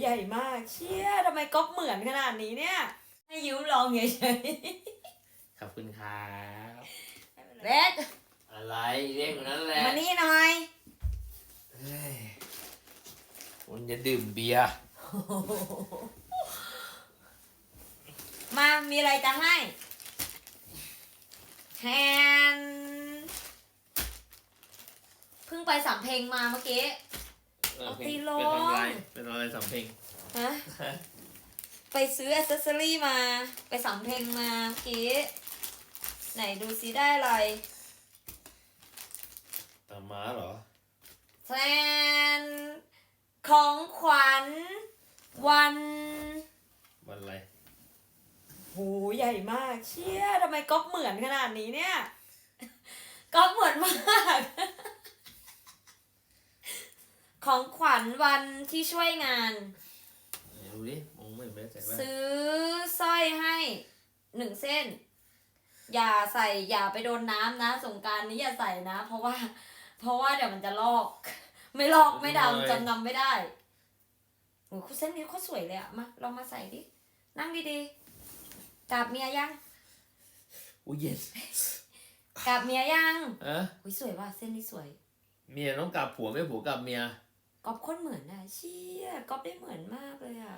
ใหญ่มาก เชี่ยทำไมก๊อปเหมือนขนาดนี้เนี่ย ให้ยิ้วลองเฉยขอบคุณครับๆเล็กอะไรเรียกอย่างนั้นแหละมานี่หน่อยเฮ้ยคุณจะดื่มเบียร์มามีอะไรจะให้แฮนเพิ่งไปสามเพลงมาเมื่อกี้ เอาตีลง เป็นอะไรเป็นอะไรสำเพ็งฮะ ไปซื้ออ c เซสซอรี่มา ไปสามเพลงมาเมื่อกี้ ไหนดูซิได้อะไรตามม้าเหรอ แฟนของขวัญ วันวันอะไร โหใหญ่มาก เชี่ยทำไมก๊อปเหมือนขนาดนี้เนี่ย ก๊อปเหมือนมาก ของขวัญวันที่ช่วยงานไหนดูดิมองไม่เห็นไม่ได้ใส่แว่นซื้อสร้อยให้หนึ่งเส้น อย่าใส่อย่าไปโดนน้ำนะ สงกรารนี้อย่าใส่นะ เพราะว่า เพราะว่าเดี๋ยวมันจะลอก ไม่ลอกไม่ดำจำนำไม่ได้โอ้ยเส้นนี้เขาสวยเลยอะมาลองมาใส่ดิ นั่งดีๆกราบเมียยังอุ้ยเย็นกราบเมียยัง เอะอุ้ยสวยว่ะเส้นนี้สวย เมียต้องกลับผัวไม่ผัวกลับเมีย ก๊อปโคนเหมือนอะเชี่ยก๊อปได้เหมือนมากเลยอะ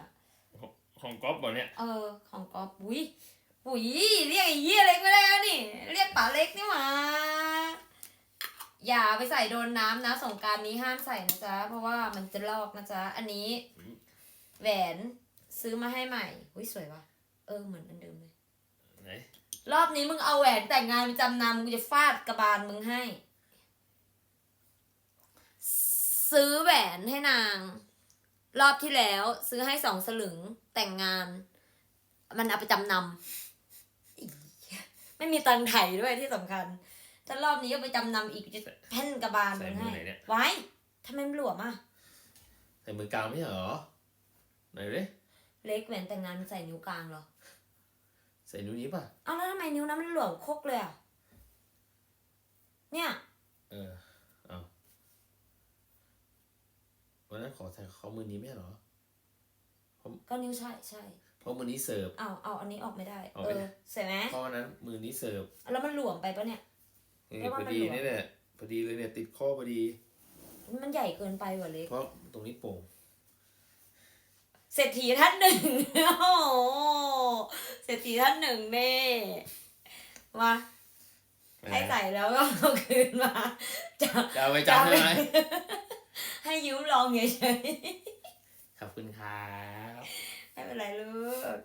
ของก๊อฟบอกเนี่ยเออของก๊อฟอุ้ยอุ้ยเรียกไอ้เหี้ยเล็กไม่ได้แล้วนี่ เรียกป๋าเล็กนี่หว่าอย่าไปใส่โดนน้ำนะสงกรารนี้ห้ามใส่นะจ๊ะ เพราะว่ามันจะลอกนะจ๊ะ อันนี้ แหวนซื้อมาให้ใหม่อุ้ยสวยว่ะเออเหมือนอันเดิมเลยไหนรอบนี้มึงเอาแหวนแต่งงานไปจำนำกูจะฟาดกระบาลมึงให้ ซื้อแหวนให้นาง รอบที่แล้ว ซื้อให้สองสลึงแต่งงาน มันเอาไปจำนำอีไม่มีตังค์ไถ่ด้วยที่สำคัญ ถ้ารอบนี้เอาไปจำนำอีกจะแผ่นกระบาลมึงให้ไว้ทำไมมันหลวมอะใส่มือกลางไม่ใช่เหรอไหนดิเล็กแหวนแต่งงานมันใส่นิ้วกลางเหรอ ใส่นิ้วนี้ป่ะ เอาแล้วทำไมนิ้วนั้นมันหลวมโคกเลยอะ เนี่ย เออเอาวันนั้น ขอใส่ข้อมือนี้ไม่ใช่เหรอก็นิ้วใช่ใช่เพราะมือนี้เสิร์ฟเอาเอาอันนี้ออกไม่ได้ออกเอไม่อได้เสร็จไหมเพราะวันนั้นมือนี้เสิร์ฟแล้วมันหลวมไปปะเนี่ยนี่เรียกว่าพอมันดีหลวมนี่แหละพอดีเลยเนี่ยติดข้อพอดี มันใหญ่เกินไปว่ะเล็กเพราะตรงนี้โป่งเศรษฐีท่านหนึ่งโอ้โหเศรษฐีท่านหนึ่งเน่มาให้ใส่แล้วก็เอาคืนมาจะจะเอาไปจำได้ไหม ให้ยิ้มลองเฉยขอบคุณครับไม่เป็นไรลูก